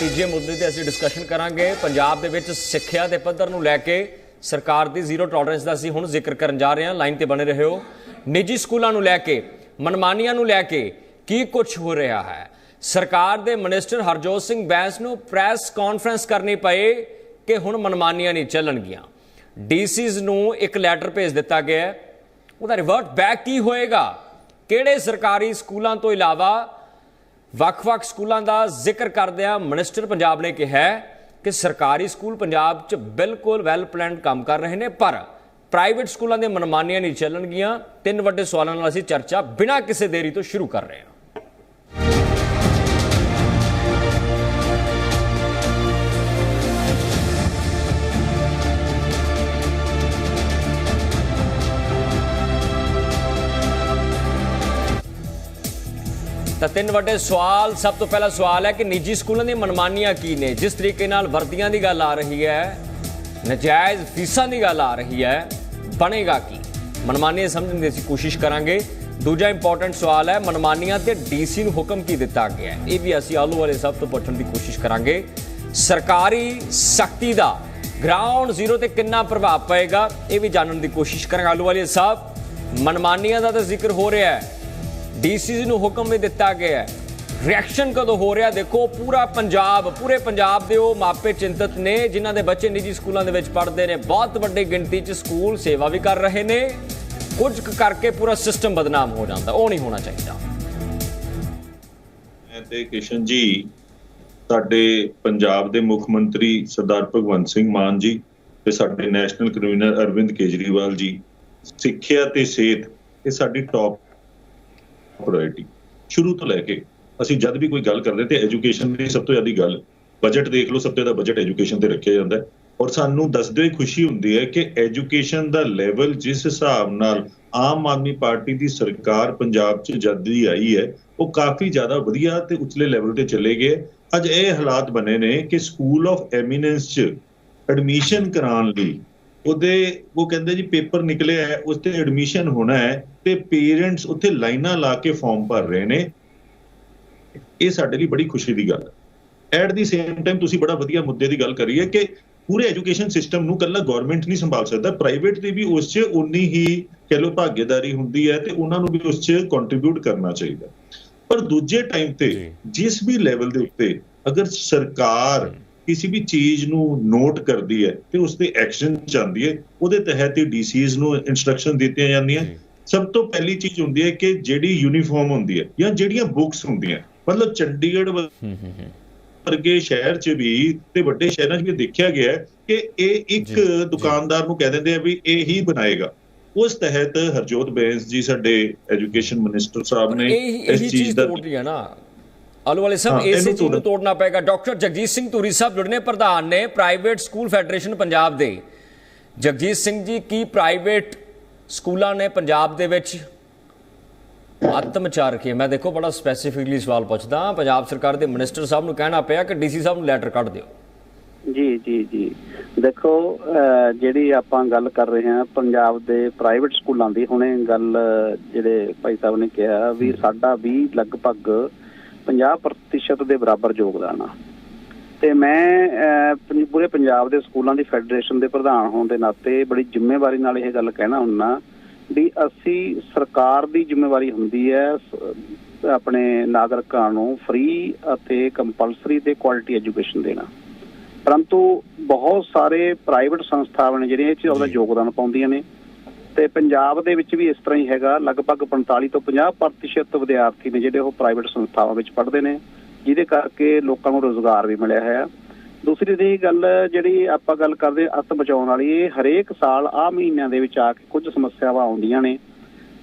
ਤੀਜੇ ਮੁੱਦੇ ਤੇ ਅਸੀਂ ਡਿਸਕਸ਼ਨ ਕਰਾਂਗੇ। ਪੰਜਾਬ ਦੇ ਵਿੱਚ ਸਿੱਖਿਆ ਦੇ ਪੱਧਰ ਨੂੰ ਲੈ ਕੇ ਸਰਕਾਰ ਦੀ ਜ਼ੀਰੋ ਟੋਲਰੈਂਸ ਦਾ ਅਸੀਂ ਹੁਣ ਜ਼ਿਕਰ ਕਰਨ ਜਾ ਰਹੇ ਹਾਂ। ਲਾਈਨ ਤੇ ਬਣੇ ਰਹੋ। ਨਿੱਜੀ ਸਕੂਲਾਂ ਨੂੰ ਲੈ ਕੇ, ਮਨਮਾਨੀਆਂ ਨੂੰ ਲੈ ਕੇ ਕੀ ਕੁਝ ਹੋ ਰਿਹਾ ਹੈ? ਸਰਕਾਰ ਦੇ ਮਿਨਿਸਟਰ ਹਰਜੋਤ ਸਿੰਘ ਬੈਂਸ ਨੂੰ ਪ੍ਰੈਸ ਕਾਨਫਰੰਸ ਕਰਨੀ ਪਏ ਕਿ ਹੁਣ ਮਨਮਾਨੀਆਂ ਨਹੀਂ ਚੱਲਣਗੀਆਂ। ਡੀਸੀਜ਼ ਨੂੰ ਇੱਕ ਲੈਟਰ ਭੇਜ ਦਿੱਤਾ ਗਿਆ ਉਹਦਾ ਰਿਵਰਟ ਬੈਕ ਕੀ ਹੋਏਗਾ? ਕਿਹੜੇ ਸਰਕਾਰੀ ਸਕੂਲਾਂ ਤੋਂ ਇਲਾਵਾ ਵੱਖ-ਵੱਖ ਸਕੂਲਾਂ ਦਾ ਜ਼ਿਕਰ ਕਰਦਿਆਂ ਮਿਨਿਸਟਰ ਪੰਜਾਬ ਨੇ ਕਿਹਾ ਕਿ ਸਰਕਾਰੀ ਸਕੂਲ ਪੰਜਾਬ 'ਚ ਬਿਲਕੁਲ ਵੈਲ ਪਲਾਨਡ ਕੰਮ ਕਰ ਰਹੇ ਨੇ, ਪਰ ਪ੍ਰਾਈਵੇਟ ਸਕੂਲਾਂ ਦੇ ਮਨਮਾਨੀਆਂ ਨਹੀਂ ਚੱਲਣਗੀਆਂ। ਤਿੰਨ ਵੱਡੇ ਸਵਾਲਾਂ ਨਾਲ ਅਸੀਂ ਚਰਚਾ ਬਿਨਾਂ ਕਿਸੇ ਦੇਰੀ ਤੋਂ ਸ਼ੁਰੂ ਕਰ ਰਹੇ ਹਾਂ। ਤਾਂ ਤਿੰਨ ਵੱਡੇ ਸਵਾਲ, ਸਭ ਤੋਂ ਪਹਿਲਾ ਸਵਾਲ ਹੈ ਕਿ ਨਿੱਜੀ ਸਕੂਲਾਂ ਦੀਆਂ ਮਨਮਾਨੀਆਂ ਕੀ ਨੇ? ਜਿਸ ਤਰੀਕੇ ਨਾਲ ਵਰਦੀਆਂ ਦੀ ਗੱਲ ਆ ਰਹੀ ਹੈ, ਨਜਾਇਜ਼ ਫੀਸਾਂ ਦੀ ਗੱਲ ਆ ਰਹੀ ਹੈ, ਬਣੇਗਾ ਕੀ? ਮਨਮਾਨੀਆਂ ਸਮਝਣ ਦੀ ਅਸੀਂ ਕੋਸ਼ਿਸ਼ ਕਰਾਂਗੇ। ਦੂਜਾ ਇੰਪੋਰਟੈਂਟ ਸਵਾਲ ਹੈ, ਮਨਮਾਨੀਆਂ ਤੇ ਡੀਸੀ ਨੂੰ ਹੁਕਮ ਕੀ ਦਿੱਤਾ ਗਿਆ ਹੈ? ਇਹ ਵੀ ਅਸੀਂ ਆਲੂ ਵਾਲੇ ਸਭ ਤੋਂ ਪੁੱਛਣ ਦੀ ਕੋਸ਼ਿਸ਼ ਕਰਾਂਗੇ। ਸਰਕਾਰੀ ਸਖਤੀ ਦਾ ਗਰਾਊਂਡ ਜ਼ੀਰੋ ਤੇ ਕਿੰਨਾ ਪ੍ਰਭਾਵ ਪਏਗਾ, ਇਹ ਵੀ ਜਾਣਨ ਦੀ ਕੋਸ਼ਿਸ਼ ਕਰਾਂਗੇ ਆਲੂ ਵਾਲੇ ਸਾਹਿਬ ਮਨਮਾਨੀਆਂ ਦਾ ਤਾਂ ਜ਼ਿਕਰ ਹੋ ਰਿਹਾ ਹੈ। ਡੀਸੀਜੀ ਨੂੰ ਹੁਕਮ ਵੀ ਦਿੱਤਾ ਗਿਆ ਹੈ। ਰਿਐਕਸ਼ਨ ਕਦੋਂ ਹੋ ਰਿਹਾ? ਦੇਖੋ, ਪੂਰਾ ਪੰਜਾਬ, ਪੂਰੇ ਪੰਜਾਬ ਦੇ ਉਹ ਮਾਪੇ ਚਿੰਤਤ ਨੇ, ਜਿਨ੍ਹਾਂ ਦੇ ਬੱਚੇ ਨਿੱਜੀ ਸਕੂਲਾਂ ਦੇ ਵਿੱਚ ਪੜ੍ਹਦੇ ਨੇ। ਬਹੁਤ ਵੱਡੀ ਗਿਣਤੀ 'ਚ ਸਕੂਲ ਸੇਵਾ ਵੀ ਕਰ ਰਹੇ ਨੇ। ਕੁਝ ਕਰਕੇ ਪੂਰਾ ਸਿਸਟਮ ਬਦਨਾਮ ਹੋ ਜਾਂਦਾ। ਉਹ ਨਹੀਂ ਹੋਣਾ ਚਾਹੀਦਾ। ਤੇ ਕਿਸ਼ਨ ਜੀ, ਸਾਡੇ ਪੰਜਾਬ ਦੇ ਮੁੱਖ ਮੰਤਰੀ ਸਰਦਾਰ ਭਗਵੰਤ ਸਿੰਘ ਮਾਨ ਜੀ ਤੇ ਸਾਡੇ ਨੈਸ਼ਨਲ ਕਨਵੀਨਰ ਅਰਵਿੰਦ ਕੇਜਰੀਵਾਲ ਜੀ, ਸਿੱਖਿਆ ਤੇ ਸਿਹਤ, ਇਹ ਸਾਡੀ ਟੌਪ ਪ੍ਰਾਇੋਰਟੀ ਸ਼ੁਰੂ ਤੋਂ ਲੈ ਕੇ ਅਸੀਂ ਜਦ ਵੀ ਕੋਈ ਗੱਲ ਕਰਦੇ ਤੇ ਐਜੂਕੇਸ਼ਨ ਦੀ ਸਭ ਤੋਂ ਜ਼ਿਆਦਾ ਗੱਲ ਬਜਟ ਦੇਖ ਲਓ, ਸਭ ਤੋਂ ਜ਼ਿਆਦਾ ਬਜਟ ਐਜੂਕੇਸ਼ਨ ਤੇ ਰੱਖਿਆ ਜਾਂਦਾ। ਹੈ ਔਰ ਸਾਨੂੰ ਦੱਸਦੇ ਹੋਏ ਖੁਸ਼ੀ ਹੁੰਦੀ ਹੈ ਕਿ ਐਜੂਕੇਸ਼ਨ ਦਾ ਲੈਵਲ ਜਿਸ ਹਿਸਾਬ ਨਾਲ ਆਮ ਆਦਮੀ ਪਾਰਟੀ ਦੀ ਸਰਕਾਰ ਪੰਜਾਬ 'ਚ ਜਦ ਦੀ ਆਈ ਹੈ, ਉਹ ਕਾਫੀ ਜ਼ਿਆਦਾ ਵਧੀਆ ਤੇ ਉਚਲੇ ਲੈਵਲ ਤੇ ਚਲੇ ਗਏ। ਅੱਜ ਇਹ ਹਾਲਾਤ ਬਣੇ ਨੇ ਕਿ ਸਕੂਲ ਆਫ ਐਮੀਨੈਂਸ 'ਚ ਐਡਮਿਸ਼ਨ ਕਰਾਉਣ ਲਈ ਉਹਦੇ ਉਹ ਕਹਿੰਦੇ ਜੀ ਪੇਪਰ ਨਿਕਲਿਆ ਹੈ ਉਸ ਤੇ ਐਡਮਿਸ਼ਨ ਹੋਣਾ ਹੈ ਤੇ ਪੇਰੈਂਟਸ ਉੱਥੇ ਲਾਈਨਾਂ ਲਾ ਕੇ ਫਾਰਮ ਭਰ ਰਹੇ ਨੇ। ਇਹ ਸਾਡੇ ਲਈ ਬੜੀ ਖੁਸ਼ੀ ਦੀ ਗੱਲ ਹੈ। ਐਟ ਦੀ ਸੇਮ ਟਾਈਮ ਤੁਸੀਂ ਬੜਾ ਵਧੀਆ ਮੁੱਦੇ ਦੀ ਗੱਲ ਕਰੀ ਹੈ ਕਿ ਪੂਰੇ ਐਜੂਕੇਸ਼ਨ ਸਿਸਟਮ ਨੂੰ ਕੱਲਾ ਗਵਰਨਮੈਂਟ ਨਹੀਂ ਸੰਭਾਲ ਸਕਦਾ ਪ੍ਰਾਈਵੇਟ ਦੀ ਵੀ ਉਸ 'ਚ ਉਨੀ ਹੀ ਕਹ ਲੋ ਭਾਗੀਦਾਰੀ ਹੁੰਦੀ ਹੈ ਤੇ ਉਹਨਾਂ ਨੂੰ ਵੀ ਉਸ 'ਚ ਕੰਟਰੀਬਿਊਟ ਕਰਨਾ ਚਾਹੀਦਾ। ਪਰ ਦੂਜੇ ਟਾਈਮ ਤੇ। ਜਿਸ ਵੀ ਲੈਵਲ ਦੇ ਉੱਤੇ ਅਗਰ ਸਰਕਾਰ ਕਿਸੇ ਵੀ ਚੀਜ਼ ਨੂੰ ਨੋਟ ਕਰਦੀ ਹੈ ਤੇ ਉਸ ਤੇ ਐਕਸ਼ਨ ਚਾਹੁੰਦੀ ਹੈ ਉਹਦੇ ਤਹਿਤ ਹੀ ਡੀਸੀਜ਼ ਨੂੰ ਇਨਸਟਰਕਸ਼ਨ ਦਿੱਤੀਆਂ ਜਾਂਦੀਆਂ। ਸਭ ਤੋਂ ਪਹਿਲੀ ਚੀਜ਼ ਹੁੰਦੀ ਹੈ ਕਿ ਜਿਹੜੀ ਯੂਨੀਫਾਰਮ ਹੁੰਦੀ ਹੈ ਜਾਂ ਜਿਹੜੀਆਂ ਬੁੱਕਸ ਹੁੰਦੀਆਂ ਮਤਲਬ ਚੰਡੀਗੜ੍ਹ ਵ- ਹੂੰ ਹੂੰ ਹੂੰ। ਵਰਗੇ ਸ਼ਹਿਰ 'ਚ ਵੀ ਤੇ ਵੱਡੇ ਸ਼ਹਿਰਾਂ 'ਚ ਵੀ ਦੇਖਿਆ ਗਿਆ ਹੈ ਕਿ ਇਹ ਇੱਕ ਦੁਕਾਨਦਾਰ ਨੂੰ ਕਹਿ ਦਿੰਦੇ ਆ ਵੀ ਇਹ ਹੀ ਬਣਾਏਗਾ। ਉਸ ਤਹਿਤ ਹਰਜੋਤ ਬੈਂਸ ਜੀ ਸਾਡੇ ਐਜੂਕੇਸ਼ਨ ਮਿਨਿਸਟਰ ਸਾਹਿਬ ਨੇ ਇਸ ਚੀਜ਼ ਦਾ ਨਾ। ਆਲੂ ਵਾਲੇ ਸਾਹਿਬ ਇਸੇ ਚੀਜ਼ ਨੂੰ ਤੋੜਨਾ- ਪਏਗਾ। ਡਾਕਟਰ ਜਗਜੀਤ ਸਿੰਘ ਧੂਰੀ ਸਾਹਿਬ ਜੁੜਨੇ ਪ੍ਰਧਾਨ ਨੇ ਪ੍ਰਾਈਵੇਟ ਸਕੂਲ ਫੈਡਰੇਸ਼ਨ ਪੰਜਾਬ ਦੇ। ਜਗਜੀਤ ਸਿੰਘ ਜੀ ਕੀ ਪ੍ਰਾਈਵੇਟ ਸਕੂਲਾਂ ਨੇ ਪੰਜਾਬ ਦੇ ਵਿੱਚ ਆਤਮਚਾਰ ਕੀ ਮੈਂ ਦੇਖੋ ਬੜਾ ਸਪੈਸੀਫਿਕਲੀ ਸਵਾਲ ਪੁੱਛਦਾ ਪੰਜਾਬ ਸਰਕਾਰ ਦੇ ਮਿਨਿਸਟਰ ਸਾਹਿਬ ਨੂੰ ਕਹਿਣਾ ਪਿਆ ਕਿ ਡੀਸੀ ਸਾਹਿਬ ਨੂੰ ਲੈਟਰ ਕੱਢ ਦਿਓ। ਜੀ ਜੀ ਜੀ। ਦੇਖੋ ਜਿਹੜੀ ਆਪਾਂ ਗੱਲ ਕਰ ਰਹੇ ਹਾਂ ਪੰਜਾਬ ਦੇ ਪ੍ਰਾਈਵੇਟ ਸਕੂਲਾਂ ਦੀ ਹੁਣੇ ਗੱਲ ਜਿਹੜੇ ਭਾਈ ਸਾਹਿਬ ਨੇ ਕਿਹਾ ਵੀ ਸਾਡਾ ਵੀ ਲਗਭਗ 50% ਦੇ ਬਰਾਬਰ ਯੋਗਦਾਨ ਆ। ਤੇ ਮੈਂ ਪੂਰੇ ਪੰਜਾਬ ਦੇ ਸਕੂਲਾਂ ਦੀ ਫੈਡਰੇਸ਼ਨ ਦੇ ਪ੍ਰਧਾਨ ਹੋਣ ਦੇ ਨਾਤੇ ਬੜੀ ਜ਼ਿੰਮੇਵਾਰੀ ਨਾਲ ਇਹ ਗੱਲ ਕਹਿਣਾ ਹੁੰਨਾ ਵੀ ਅਸੀਂ ਸਰਕਾਰ ਦੀ ਜ਼ਿੰਮੇਵਾਰੀ ਹੁੰਦੀ ਹੈ ਆਪਣੇ ਨਾਗਰਿਕਾਂ ਨੂੰ ਫ੍ਰੀ ਅਤੇ ਕੰਪਲਸਰੀ ਤੇ ਕੁਆਲਿਟੀ ਐਜੂਕੇਸ਼ਨ ਦੇਣਾ। ਪਰੰਤੂ ਬਹੁਤ ਸਾਰੇ ਪ੍ਰਾਈਵੇਟ ਸੰਸਥਾਵਾਂ ਨੇ ਜਿਹੜੀਆਂ ਇਹ 'ਚ ਆਪਦਾ ਯੋਗਦਾਨ ਪਾਉਂਦੀਆਂ ਨੇ। ਤੇ ਪੰਜਾਬ ਦੇ ਵਿੱਚ ਵੀ ਇਸ ਤਰ੍ਹਾਂ ਹੀ ਹੈਗਾ ਲਗਭਗ 45 ਤੋਂ 50% ਵਿਦਿਆਰਥੀ ਨੇ ਜਿਹੜੇ ਉਹ ਪ੍ਰਾਈਵੇਟ ਸੰਸਥਾਵਾਂ ਵਿੱਚ ਪੜ੍ਹਦੇ ਨੇ ਜਿਹਦੇ ਕਰਕੇ ਲੋਕਾਂ ਨੂੰ ਰੋਜ਼ਗਾਰ ਵੀ ਮਿਲਿਆ ਹੈ। ਦੂਸਰੀ ਦੀ ਗੱਲ ਜਿਹੜੀ ਆਪਾਂ ਗੱਲ ਕਰਦੇ ਅੱਤ ਬਚਾਉਣ ਵਾਲੀ ਇਹ ਹਰੇਕ ਸਾਲ ਆ ਮਹੀਨਿਆਂ ਦੇ ਵਿੱਚ ਆ ਕੇ ਕੁਝ ਸਮੱਸਿਆਵਾਂ ਆਉਂਦੀਆਂ ਨੇ